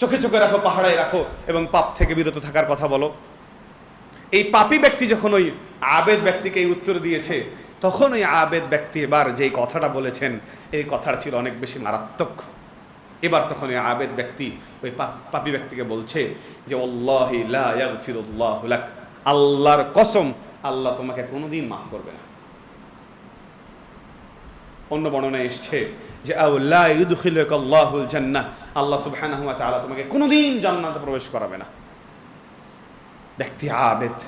চোখে চোখে রাখো পাহাড়ায় রাখো এবং পাপ থেকে বিরত থাকার কথা বলো। এই পাপী ব্যক্তি যখন ওই আবেদ ব্যক্তিকে এই উত্তর দিয়েছে, তখন ওই আবেদ ব্যক্তি এবার যেই কথাটা বলেছেন, এই কথাটা ছিল অনেক বেশি মারাত্মক। এবার তখন ওই আবেদ ব্যক্তি, ওই পাপী ব্যক্তিকে বলছে যে অল্লাহি আল্লাহর কসম, আল্লাহ তোমাকে কোনোদিন মাফ করবে না। অন্য বর্ণনায় এসছে যে আউলা ইউদখিলুকা আল্লাহুল জান্নাহ। আল্লাহ সুবহানাহু ওয়া তাআলা তোমাকে কোনোদিন জান্নাতে প্রবেশ করাবে না। ব্যক্তি আবেদ,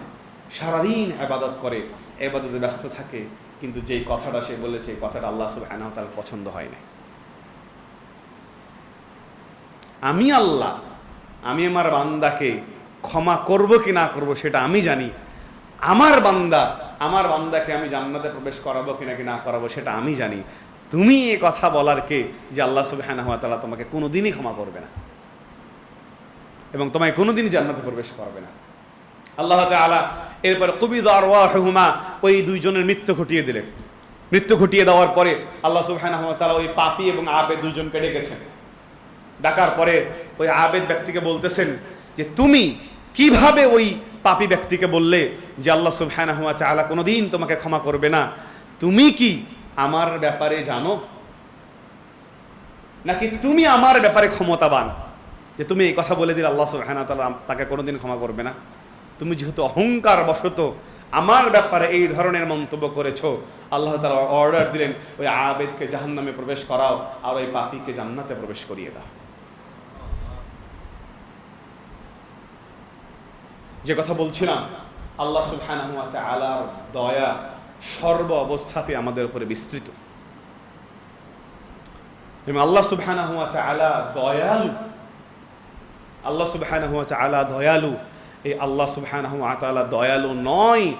সারাদিন আবাদত করে এবাদতে ব্যস্ত থাকে, কিন্তু যেই কথাটা সে বলেছে, এই কথাটা আল্লাহ সুবহানাহু তাআলার পছন্দ হয় না আমি আল্লাহ, আমি আমার বান্দাকে ক্ষমা করব কি না করব সেটা আমি জানি। আমার বান্দা আমার বান্দাকে আমি জান্নাতে প্রবেশ করাবো কিনা কি না করাবো সেটা আমি জানি। তুমি এ কথা বলার কে? যে আল্লাহ সুবহানাহু ওয়া তাআলা তোমাকে কোনোদিনই ক্ষমা করবে না। এবং তোমায় কোনোদিনই জান্নাতে প্রবেশ করবে না। আল্লাহ তাআলা এরপর কবিদ আরওয়াহুমা ওই দুইজনের মৃত্যু ঘটিয়ে দিলেন। মৃত্যু ঘটিয়ে দেওয়ার পরে আল্লাহ সুবহানাহু ওয়া তাআলা ওই পাপী এবং আবেদ দুইজনকে ডেকেছেন। ডাকার পরে ওই আবেদ ব্যক্তিকে বলতেছেন যে, তুমি কীভাবে ওই পাপী ব্যক্তিকে বললে যে আল্লাহ সুবহানাহু ওয়া তাআলা কোনোদিন তোমাকে ক্ষমা করবে না। তুমি কি আমার ব্যাপারে জানো? নাকি তুমি আমার ব্যাপারে ক্ষমতাবান? যে তুমি এই কথা বলে দিলে আল্লাহ সুবহানাহু ওয়া তাআলা তাকে কোনোদিন ক্ষমা করবে না। তুমি যেহেতু অহংকার বশত আমার ব্যাপারে এই ধরনের মন্তব্য করেছ, আল্লাহ তালা অর্ডার দিলেন, ওই আবেদকে জাহান্নামে প্রবেশ করাও আর ওই পাপীকে জান্নাতে প্রবেশ করিয়ে দাও। যে কথা বলছিলাম, আল্লাহ সুবহানাহু ওয়া তাআলার দয়া সর্ব অবস্থাতে আমাদের উপরে বিস্তৃত। এবং আল্লাহ সুবহানাহু ওয়া তাআলা দয়ালু। আল্লাহ সুবহানাহু ওয়া তাআলা দয়ালু। এই আল্লাহ ওয়া তাআলা দয়ালু নয়।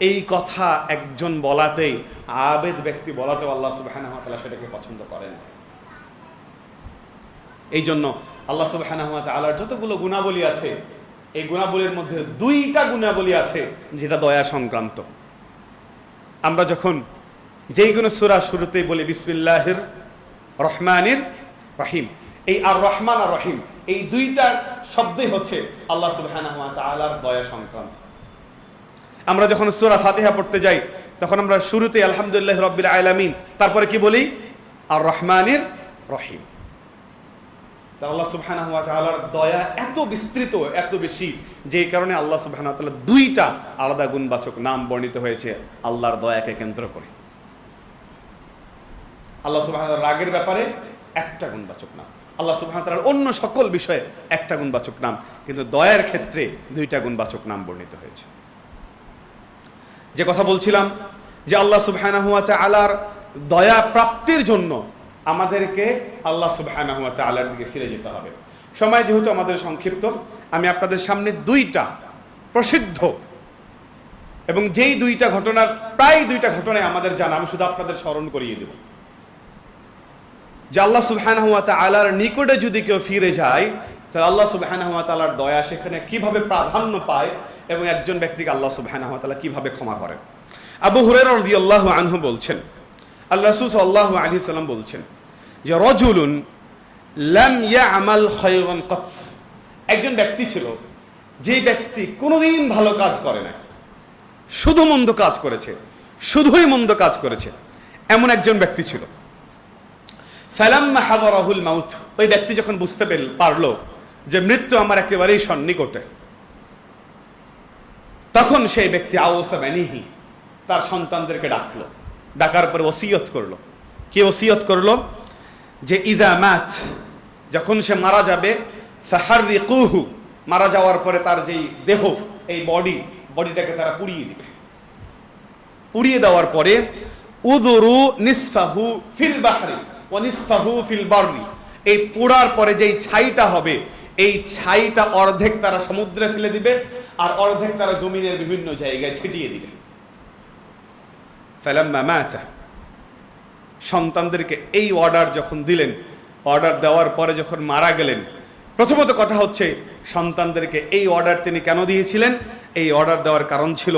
এই কথা একজন বলাতেই আবেদ ব্যক্তি বলাতেও আল্লাহ তাআলা সেটাকে পছন্দ করেন। এই জন্য আল্লাহ সুবহানাহু ওয়া তাআলার যতগুলো গুণাবলী আছে এই গুণাবলীর মধ্যে দুইটা গুণাবলী আছে যেটা দয়া সংক্রান্ত। আমরা যখন যেই কোনো সূরা শুরুতেই বলি বিসমিল্লাহির রহমানির রহিম, এই আর রহমান আর রহিম, এই দুইটা শব্দই হচ্ছে আল্লাহ তাআলার দয়া সংক্রান্ত। আমরা যখন সুরা ফাতিহা পড়তে যাই, তখন আমরা শুরুতে আলহামদুলিল্লাহ রাব্বিল আলামিন, তারপরে কি বলি? আর রহমানির রহিম। তা আল্লাহ সুবহানাহু ওয়া তাআলার দয়া এত বিস্তৃত, এত বেশি, যে কারণে আল্লাহ তাআলা দুইটা আলাদা গুণবাচক নাম বর্ণিত হয়েছে, আল্লাহর দয়াকে কেন্দ্র করে। আল্লাহ তাআলার রাগের ব্যাপারে একটা গুণবাচক নাম। আল্লাহ তাআলার অন্য সকল বিষয়ে একটা গুণবাচক নাম, কিন্তু দয়ার ক্ষেত্রে দুইটা গুণবাচক নাম বর্ণিত হয়েছে। যে কথা বলছিলাম, যে আল্লাহ সুবহানাহু ওয়া তাআলার দয়া প্রাপ্তির জন্য আমাদেরকে আল্লাহ সুবহানাহু ওয়া তাআলার দিকে ফিরে যেতে হবে। সময় যেহেতু আমাদের সংক্ষিপ্ত, আমি আপনাদের সামনে দুইটা প্রসিদ্ধ এবং যেই দুইটা ঘটনার, প্রায় দুইটা ঘটনায় আমাদের জানা, আমি শুধু আপনাদের স্মরণ করিয়ে দেব। যে আল্লাহ সুবহানাহু ওয়া তাআলার নিকটে যদি কেউ ফিরে যায়, তাহলে আল্লাহ সুবহানাহু ওয়া তাআলার দয়া সেখানে কীভাবে প্রাধান্য পায় এবং একজন ব্যক্তিকে আল্লাহ সুবহানাহু ওয়া তাআলা কীভাবে ক্ষমা করেন আবু হুরায়রা রাদিয়াল্লাহু আনহু বলছেন, আল্লাহ রাসূল সাল্লাল্লাহু আলাইহি সাল্লাম বলছেন যে রজুলুন লাম ইয়ামাল খায়রান কত। একজন ব্যক্তি ছিল, যে ব্যক্তি কোনোদিন ভালো কাজ করে না শুধু মন্দ কাজ করেছে, শুধুই মন্দ কাজ করেছে, এমন একজন ব্যক্তি ছিল। ফালাম্মা হাদারাহুল মাউথ ওই ব্যক্তি যখন বুঝতে পেল- পারল যে মৃত্যু আমার একেবারেই সন্নিকটে, তখন সেই ব্যক্তি আওসা বানিহি, তার সন্তানদেরকে ডাকলো। ডাকার পরে ওসিয়ত করল। কে ওসিয়ত করল? যে ইদা ম্যাচ যখন সে মারা যাবে, ফাহাররিকুহু, মারা যাওয়ার পরে তার যেই দেহ, এই বডি বডিটাকে তারা পুড়িয়ে দিবে। পুড়িয়ে দেওয়ার পরে, উদুরু নিসফাহু ফিল বাহরি ও নিসফাহু ফিল বাররি। এই পোড়ার পরে যেই ছাইটা হবে, এই ছাইটা অর্ধেক তারা সমুদ্রে ফেলে দিবে, আর অর্ধেক তারা জমিনের বিভিন্ন জায়গায় ছিটিয়ে দিবে। ফালাম্মা মাতা সন্তানদেরকে এই অর্ডার যখন দিলেন, অর্ডার দেওয়ার পরে যখন মারা গেলেন, প্রথমত কথা হচ্ছে সন্তানদেরকে এই অর্ডার তিনি কেন দিয়েছিলেন? এই অর্ডার দেওয়ার কারণ ছিল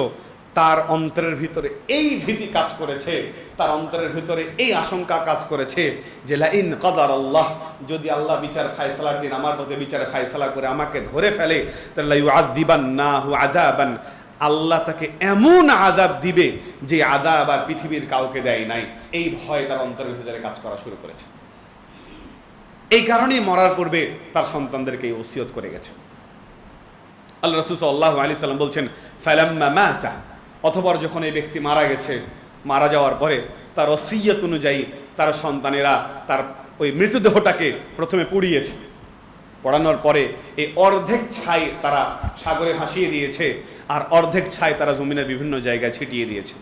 তার অন্তরের ভিতরে এই ভীতি কাজ করেছে, তার অন্তরের ভিতরে এই আশঙ্কা কাজ করেছে যে লাইন কদার আল্লাহ যদি আল্লাহ বিচার ফায়সালার দিন, আমার মধ্যে বিচারে ফায়সালা করে আমাকে ধরে ফেলে, তাহলে আদিবান না হু আদাবান আল্লাহ তাকে এমন আদাব দিবে যে আদাব আর পৃথিবীর কাউকে দেয় নাই। এই ভয় তার অন্তরের ভিতরে কাজ করা শুরু করেছে। এই কারণেই মরার পূর্বে তার সন্তানদেরকে এই ওসিয়ত করে গেছে। আল্লাহ রসুল সাল্লাহ আলি সাল্লাম বলছেন, ফালাম্মা মাতা। অথবর যখন এই ব্যক্তি মারা গেছে, মারা যাওয়ার পরে তার ওসিয়ত অনুযায়ী তার সন্তানেরা তার ওই মৃতদেহটাকে প্রথমে পুড়িয়েছে। পড়ানোর পরে এই অর্ধেক ছাই তারা সাগরে ভাসিয়ে দিয়েছে। আর অর্ধেক ছাই তারা জমিনের বিভিন্ন জায়গায় ছিটিয়ে দিয়েছে।